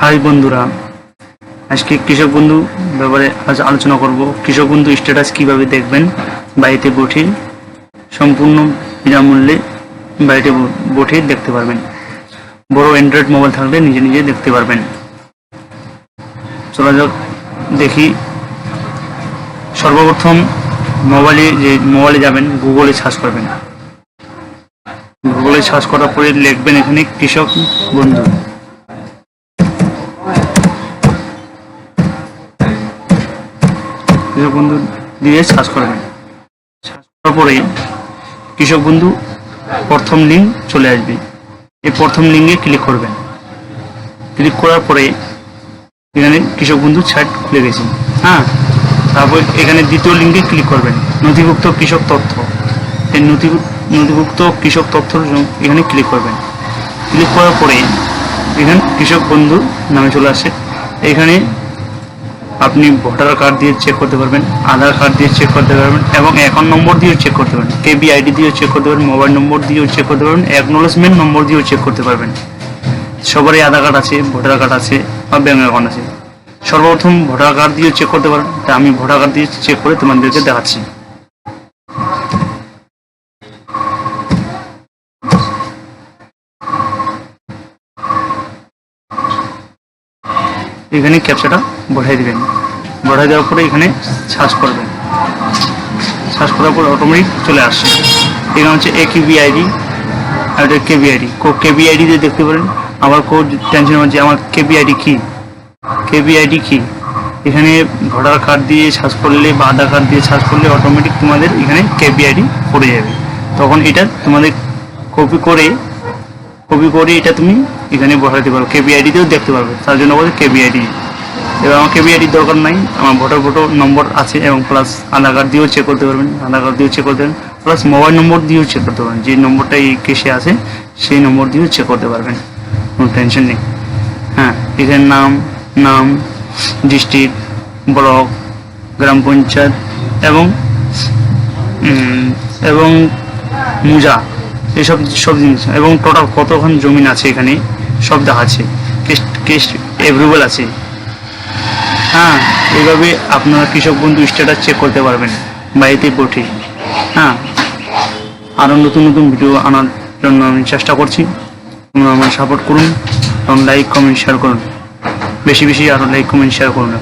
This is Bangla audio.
হাই বন্ধুরা, আজকে কৃষক বন্ধু ব্যাপারে আজ আলোচনা করব। কৃষক বন্ধু স্ট্যাটাস কীভাবে দেখবেন? বাড়িতে বসে সম্পূর্ণ বিনামূল্যে বাড়িতে ব- বসে দেখতে পারবেন। বড় অ্যান্ড্রয়েড মোবাইল থাকলে নিজে নিজে দেখতে পারবেন। চলা যাক, দেখি। সর্বপ্রথম মোবাইলে যে মোবাইলে যাবেন গুগলে সার্চ করবেন। গুগলে সার্চ করার পরে লিখবেন এখানে কৃষক বন্ধু। কৃষক বন্ধু দিয়ে সার্চ করবেন সার্চ করার পরে কৃষক বন্ধু প্রথম লিঙ্ক চলে আসবে। এই প্রথম লিঙ্কে ক্লিক করবেন। ক্লিক করার পরে এখানে কৃষক বন্ধু সাইট খুলে গেছে। হ্যাঁ তারপর এখানে দ্বিতীয় লিঙ্কে ক্লিক করবেন। নথিভুক্ত কৃষক তথ্য। এই নথিভুক্ত নথিভুক্ত কৃষক তথ্য এখানে ক্লিক করবেন। ক্লিক করার পরে এখানে কৃষক বন্ধু নামে চলে আসে। এখানে আপনি ভোটার কার্ড দিয়ে চেক করতে পারবেন, আধার কার্ড দিয়ে চেক করতে পারবেন এবং অ্যাকাউন্ট নম্বর দিয়েও চেক করতে পারবেন। কেবি আইডি দিয়েও চেক করতে পারবেন মোবাইল নম্বর দিয়েও চেক করতে পারবেন অ্যাকনোলেজমেন্ট নম্বর দিয়েও চেক করতে পারবেন। সবারই আধার কার্ড আছে, ভোটার কার্ড আছে বা ব্যাঙ্ক অ্যাকাউন্ট আছে। সর্বপ্রথম ভোটার কার্ড দিয়ে চেক করতে পারবেন, তা আমি ভোটার কার্ড দিয়ে চেক করে তোমাদেরকে দেখাচ্ছি। এখানে ক্যাপচাটা বসাই দিবেন। বসাই দেওয়ার পরে এখানে সার্চ করবেন। সার্চ করার পর অটোমেটিক চলে আসছে। এখানে হচ্ছে এ কিবি আইডি আর এটা কেবি আইডি কেবি আইডি দিয়ে দেখতে পারেন। আবার কোড টেনশন হচ্ছে আমার কেবি আইডি কি? কেবি আইডি কী? এখানে ভোটার কার্ড দিয়ে সার্চ করলে বা আধার কার্ড দিয়ে সার্চ করলে অটোমেটিক তোমাদের এখানে কেবি আইডি পড়ে যাবে। তখন এটা তোমাদের কপি করে কপি করে এটা তুমি এখানে বসাতে পারো। কেবি আইডিতেও দেখতে পারবে। তার জন্য বলছে কেবি আইডি এবার আমার কেবি আইডির দরকার নাই। আমার ভোটার ফটো নম্বর আছে এবং প্লাস আধার কার্ড দিয়েও চেক করতে পারবেন। আধার কার্ড দিয়েও চেক করতে পারবেন। প্লাস মোবাইল নম্বর দিয়েও চেক করতে পারবেন। যে নম্বরটা এই কেসে আছে, সেই নম্বর দিয়েও চেক করতে পারবেন। কোনো টেনশন নেই। হ্যাঁ এখানে নাম নাম ডিস্ট্রিক্ট ব্লক গ্রাম পঞ্চায়েত এবং এবং মুজা। এসব সব জিনিস। এবং টোটাল কতক্ষণ জমিন আছে এখানে? সব দেখাচ্ছে কেস কেস অ্যাভেলেবল আছে। হ্যাঁ এইভাবে আপনারা কৃষক বন্ধু স্ট্যাটাস চেক করতে পারবেন বাড়িতে বসে। হ্যাঁ আরও নতুন নতুন ভিডিও আনার জন্য আমি চেষ্টা করছি। তোমরা আমার সাপোর্ট করুন এবং লাইক কমেন্ট শেয়ার করুন। বেশি বেশি আরও লাইক কমেন্ট শেয়ার করুন।